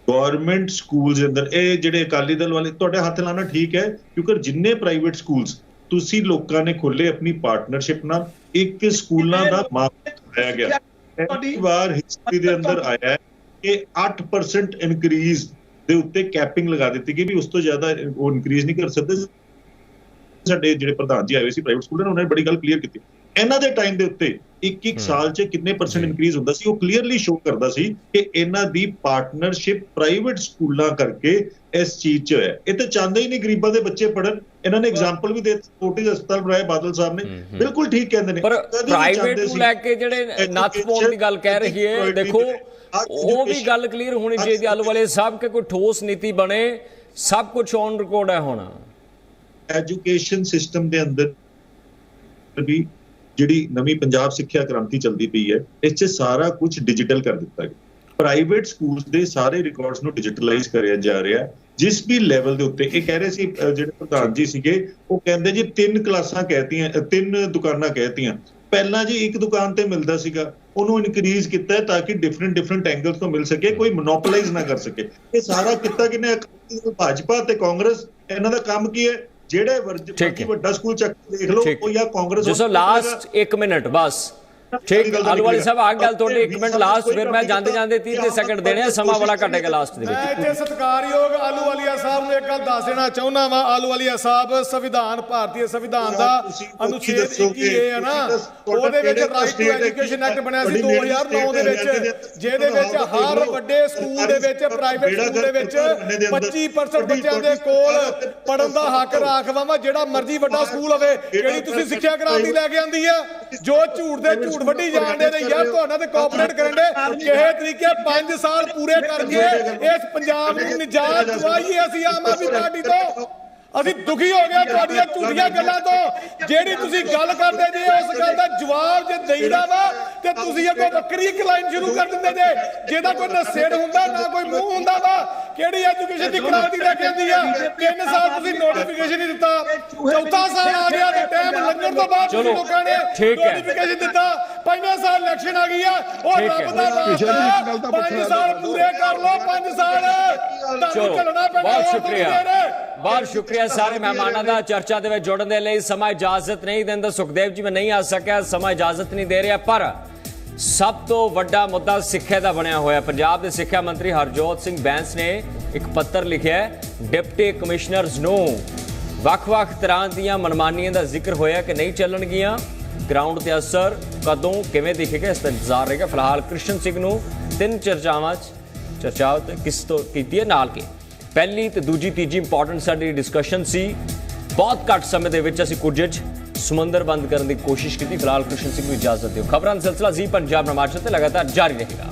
ਗਵਰਨਮੈਂਟ ਸਕੂਲਸ ਦੇ ਅੰਦਰ ਇਹ ਜਿਹੜੇ ਅਕਾਲੀ ਦਲ ਵਾਲੇ ਤੁਹਾਡੇ ਹੱਥ ਲਾਣਾ ਠੀਕ ਹੈ ਕਿਉਂਕਿ ਜਿੰਨੇ ਪ੍ਰਾਈਵੇਟ ਸਕੂਲਸ ਤੁਸੀਂ ਲੋਕਾਂ ਨੇ ਖੋਲੇ ਆਪਣੀ ਪਾਰਟਨਰਸ਼ਿਪ ਨਾਲ ਇੱਕ ਸਕੂਲਾਂ ਦਾ ਮਾਪ ਆਇਆ ਗਿਆ। ਪਹਿਲੀ ਵਾਰ ਹਿਸਟਰੀ ਦੇ ਅੰਦਰ ਆਇਆ ਹੈ ਕਿ 8% ਇਨਕਰੀਜ਼ ਦੇ ਉੱਤੇ ਕੈਪਿੰਗ ਲਗਾ ਦਿੱਤੀ ਗਈ ਵੀ ਉਸ ਤੋਂ ਜ਼ਿਆਦਾ ਉਹ ਇਨਕਰੀਜ਼ ਨਹੀਂ ਕਰ ਸਕਦੇ। ਸਾਡੇ ਜਿਹੜੇ ਪ੍ਰਧਾਨ ਜੀ ਆਏ ਹੋਏ ਸੀ ਪ੍ਰਾਈਵੇਟ ਸਕੂਲਾਂ ਉਹਨਾਂ ਨੇ ਬੜੀ ਗੱਲ ਕਲੀਅਰ ਕੀਤੀ। ਇਹਨਾਂ ਦੇ ਟਾਈਮ ਦੇ ਉੱਤੇ ਇੱਕ ਇੱਕ। ਸਾਲ 'ਚ ਕਿੰਨੇ ਪਰਸੈਂਟ। ਇਨਕਰੀਜ਼ ਹੁੰਦਾ ਸੀ ਉਹ ਕਲੀਅਰਲੀ ਸ਼ੋ ਕਰਦਾ ਸੀ ਕਿ ਇਹਨਾਂ ਦੀ ਪਾਰਟਨਰਸ਼ਿਪ ਪ੍ਰਾਈਵੇਟ ਸਕੂਲਾਂ ਕਰਕੇ ਇਸ ਚੀਜ਼ 'ਚ ਹੈ। ਇਹ ਤਾਂ ਚਾਹੁੰਦੇ ਹੀ ਨਹੀਂ ਗਰੀਬਾਂ ਦੇ ਬੱਚੇ ਪੜਨ ਇਹਨਾਂ ਨੇ ਐਗਜ਼ਾਮਪਲ ਵੀ ਦੇ ਦਿੱਤੀ ਕੋਟਿਜ ਹਸਪਤਾਲ ਬਣਾਏ ਬਾਦਲ ਸਾਹਿਬ ਨੇ। ਬਿਲਕੁਲ ਠੀਕ ਕਹਿੰਦੇ ਨੇ। ਪਰ ਪ੍ਰਾਈਵੇਟ ਨੂੰ ਲੈ ਕੇ ਜਿਹੜੇ ਨੱਥ ਪਾਉਣ ਦੀ ਗੱਲ ਕਹਿ ਰਹੀ ਹੈ ਦੇਖੋ ਉਹ ਵੀ ਗੱਲ ਕਲੀਅਰ ਹੋਣੀ ਚਾਹੀਦੀ ਆਲੂ ਵਾਲੇ ਸਾਹਿਬ ਕਿ ਕੋਈ ਠੋਸ ਨੀਤੀ ਬਣੇ ਸਭ ਕੁਝ ਔਨ ਰਿਕਾਰਡ ਹੈ ਹੋਣਾ। ਐਜੂਕੇਸ਼ਨ ਸਿਸਟਮ ਦੇ ਅੰਦਰ ਵੀ ਜਿਹੜੀ ਨਵੀਂ ਪੰਜਾਬ ਸਿੱਖਿਆ ਕ੍ਰਾਂਤੀ ਚੱਲਦੀ ਪਈ ਹੈ, ਇਸ 'ਚ ਸਾਰਾ ਕੁਝ ਡਿਜੀਟਲ ਕਰ ਦਿੱਤਾ ਗਿਆ। ਪ੍ਰਾਈਵੇਟ ਸਕੂਲਸ ਦੇ ਸਾਰੇ ਰਿਕਾਰਡਸ ਨੂੰ ਡਿਜੀਟਲਾਈਜ਼ ਕਰਿਆ ਜਾ ਰਿਹਾ ਜਿਸ ਵੀ ਲੈਵਲ ਦੇ ਉੱਤੇ, ਇਹ ਕਹਿ ਰਹੇ ਸੀ ਜਿਹੜੇ ਪ੍ਰਧਾਨ ਜੀ ਸੀਗੇ, ਉਹ ਕਹਿੰਦੇ ਜੀ ਤਿੰਨ ਕਲਾਸਾਂ ਕਹਿਤੀਆਂ ਤਿੰਨ ਦੁਕਾਨਾਂ ਕਹਿਤੀਆਂ। ਪਹਿਲਾਂ ਜੀ ਇੱਕ ਦੁਕਾਨ ਤੇ ਮਿਲਦਾ ਸੀਗਾ, ਉਹਨੂੰ ਇਨਕਰੀਜ਼ ਕੀਤਾ ਤਾਂ ਕਿ ਡਿਫਰੈਂਟ ਡਿਫਰੈਂਟ ਐਂਗਲਸ ਤੋਂ ਮਿਲ ਸਕੇ, ਕੋਈ ਮੋਨੋਪੋਲਾਈਜ਼ ਨਾ ਕਰ ਸਕੇ। ਇਹ ਸਾਰਾ ਕੀਤਾ ਕਿਨੇ ਭਾਜਪਾ ਤੇ ਕਾਂਗਰਸ। ਇਹਨਾਂ ਦਾ ਕੰਮ ਕੀ ਹੈ? ਜਿਹੜੇ ਵਰਜ-। ਬਾਕੀ ਵੱਡਾ ਸਕੂਲ ਚੱਕ ਦੇਖ ਲਓ ਉਹ ਜਾਂ ਕਾਂਗਰਸ ਜਿਸੋ ਲਾਸਟ 1 ਮਿੰਟ ਬਸ ਠੀਕ ਗੱਲ ਤਾਂ ਆਲੂ ਵਾਲੀ ਨਿਕਲੀ ਸਾਹਿਬ ਆ। ਗੱਲ ਤੁਹਾਡੇ 1 ਵੀਹ ਮਿੰਟ ਲਾਸਟ ਫਿਰ ਮੈਂ ਜਾਂਦੇ ਜਾਂਦੇ 30 ਕੀਤਾ, ਸੈਕਿੰਡ ਦੇਣੇ ਆ ਸਮਾਂ ਬੜਾ ਘਟੇਗਾ ਲਾਸਟ ਦੇ ਮੈਂ ਵਿੱਚ ਇੱਥੇ ਸਤਿਕਾਰਯੋਗ ਆਲੂ ਵਾਲੀਆ ਸਾਹਿਬ ਨੂੰ ਇੱਕ ਗੱਲ ਦੱਸ ਦੇਣਾ ਚਾਹੁੰਦਾ ਵਾਂ। ਆਲੂ ਵਾਲੀਆ ਸਾਹਿਬ ਸੰਵਿਧਾਨ ਭਾਰਤੀ ਸੰਵਿਧਾਨ ਦਾ ਅਨੁਛੇਦ ਦੱਸੋਗੇ, 21 ਹੈ ਨਾ। ਉਹਦੇ ਵਿੱਚ ਰਾਈਟ ਟੂ ਐਜੂਕੇਸ਼ਨ ਐਕਟ ਬਣਿਆ ਸੀ ਤੁਹਾਡੀ 2009 ਦੇ ਵਿੱਚ ਜਿਹਦੇ ਵਿੱਚ ਹਰ ਵੱਡੇ ਸਕੂਲ ਦੇ ਵਿੱਚ ਪ੍ਰਾਈਵੇਟ ਸਕੂਲ ਦੇ ਵਿੱਚ ਕਰਨੇ ਦੇ ਅੰਦਰ 25% ਤੁਹਾਡੀ- ਬੱਚਿਆਂ ਦੇ ਕੋਲ ਪੜਨ ਦਾ ਹੱਕ ਰਾਖਵਾ ਵਾ ਜਿਹੜਾ ਮਰਜ਼ੀ ਵੱਡਾ ਸਕੂਲ ਹੋਵੇ ਕਿਹੜੀ ਤੁਸੀਂ ਸਿੱਖਿਆ ਕ੍ਰਾਂਤੀ ਲੈ ਕੇ ਆਂਦੀ ਆ ਜੋ ਝੂਠ ਦੇ ਝੂਠ ਵੱਢੀ ਜਾਂਦੇ ਨੇ ਯਾਰ ਤੁਹਾਡਾ ਤੇ ਕੋਆਪਰੇਟ ਕਰਨ ਦੇ ਕਿਸੇ ਤਰੀਕੇ 5 ਸਾਲ ਪੂਰੇ ਕਰਕੇ ਇਸ ਪੰਜਾਬ ਨੂੰ ਨਿਜਾਤ ਦਵਾਈਏ ਅਸੀਂ ਆਮ ਆਦਮੀ ਪਾਰਟੀ ਤੋਂ। ਅਸੀਂ ਦੁਖੀ ਹੋ ਗਏ ਤੁਹਾਡੀਆਂ ਝੂਠੀਆਂ ਗੱਲਾਂ ਤੋਂ ਜਿਹੜੀ ਤੁਸੀਂ ਗੱਲ ਕਰਦੇ ਜੇ ਉਸ ਗੱਲ ਦਾ ਜਵਾਬ ਜੇ ਦੇਈਦਾ ਵਾ ਤੇ ਤੁਸੀਂ ਅੱਗੋਂ ਵੱਖਰੀ ਇੱਕ ਲਾਈਨ ਸ਼ੁਰੂ ਕਰ ਦਿੰਦੇ ਜੇ ਜਿਹਦਾ ਕੋਈ ਨਾ ਸਿਰ ਹੁੰਦਾ ਨਾ ਕੋਈ ਮੂੰਹ ਹੁੰਦਾ ਵਾ ਕਿਹੜੀ ਐਜੂਕੇਸ਼ਨ ਦੀ ਕ੍ਰਾਂਤੀ ਲੈ ਕੇ ਆਂਦੀ ਆ ਤਿੰਨ ਸਾਲ ਤੁਸੀਂ ਨੋਟੀਫਿਕੇਸ਼ਨ ਨਹੀਂ ਦਿੱਤਾ ਚੌਥਾ ਸਾਲ ਆ ਗਿਆ ਤੇ ਟਾਈਮ ਲੰਘਣ ਤੋਂ ਬਾਅਦ ਤੁਸੀਂ ਲੋਕਾਂ ਨੇ। ਨੋਟੀਫਿਕੇਸ਼ਨ ਦਿੱਤਾ ਪੰਜਵੇਂ ਸਾਲ ਇਲੈਕਸ਼ਨ ਆ ਗਈ ਆ ਉਹ। ਰੱਬ ਦਾ ਵਾਸਤਾ ਪੰਜ ਸਾਲ। ਪੂਰੇ ਕਰ ਲਓ ਪੰਜ ਸਾਲ ਤੁਹਾਨੂੰ ਚਲੋ ਚੱਲਣਾ ਪੈਣਾ ਬਹੁਤ ਸ਼ੁਕਰੀਆ। ਬਹੁਤ ਸ਼ੁਕਰੀਆ ਸਾਰੇ ਮਹਿਮਾਨਾਂ ਦਾ ਚਰਚਾ ਦੇ ਵਿੱਚ ਜੁੜਨ ਦੇ ਲਈ। ਸਮਾਂ ਇਜਾਜ਼ਤ ਨਹੀਂ ਦਿੰਦਾ ਸੁਖਦੇਵ ਜੀ, ਮੈਂ ਨਹੀਂ ਆ ਸਕਿਆ, ਸਮਾਂ ਇਜਾਜ਼ਤ ਨਹੀਂ ਦੇ ਰਿਹਾ, ਪਰ ਸਭ ਤੋਂ ਵੱਡਾ ਮੁੱਦਾ ਸਿੱਖਿਆ ਦਾ ਬਣਿਆ ਹੋਇਆ। ਪੰਜਾਬ ਦੇ ਸਿੱਖਿਆ ਮੰਤਰੀ ਹਰਜੋਤ ਸਿੰਘ ਬੈਂਸ ਨੇ ਇੱਕ ਪੱਤਰ ਲਿਖਿਆ ਡਿਪਟੀ ਕਮਿਸ਼ਨਰਸ ਨੂੰ ਵੱਖ-ਵੱਖ ਤਰ੍ਹਾਂ ਦੀਆਂ ਮਨਮਾਨੀਆਂ ਦਾ ਜ਼ਿਕਰ ਹੋਇਆ ਕਿ ਨਹੀਂ ਚੱਲਣਗੀਆਂ। ਗਰਾਊਂਡ ਤੇ ਅਸਰ ਕਦੋਂ, ਕਿਵੇਂ ਦਿਖੇਗਾ, ਇਸ ਦਾ ਇੰਤਜ਼ਾਰ ਰਹੇਗਾ। ਫਿਲਹਾਲ ਕ੍ਰਿਸ਼ਨ ਸਿੰਘ ਨੂੰ ਤਿੰਨ ਚਰਚਾਵਾਂ 'ਚ ਚਰਚਾ ਕਿਸ ਤੋਂ ਕੀਤੀ ਹੈ, ਨਾਲ ਕੇ। ਪਹਿਲੀ ਤੇ ਦੂਜੀ ਤੀਜੀ ਇੰਪੋਰਟੈਂਟ ਸਾਡੀ ਡਿਸਕਸ਼ਨ ਸੀ। ਬਹੁਤ ਘੱਟ ਸਮੇਂ ਦੇ ਵਿੱਚ ਅਸੀਂ ਕੁਝ 'ਚ ਸਮੁੰਦਰ ਬੰਦ ਕਰਨ ਦੀ ਕੋਸ਼ਿਸ਼ ਕੀਤੀ। ਫਿਲਹਾਲ ਕ੍ਰਿਸ਼ਨ ਸਿੰਘ ਨੂੰ ਇਜਾਜ਼ਤ ਦਿਓ। ਖਬਰਾਂ ਦਾ ਸਿਲਸਿਲਾ ਜੀ ਪੰਜਾਬ ਨਮਾਜ਼ ਤੇ ਲਗਾਤਾਰ ਜਾਰੀ ਰਹੇਗਾ।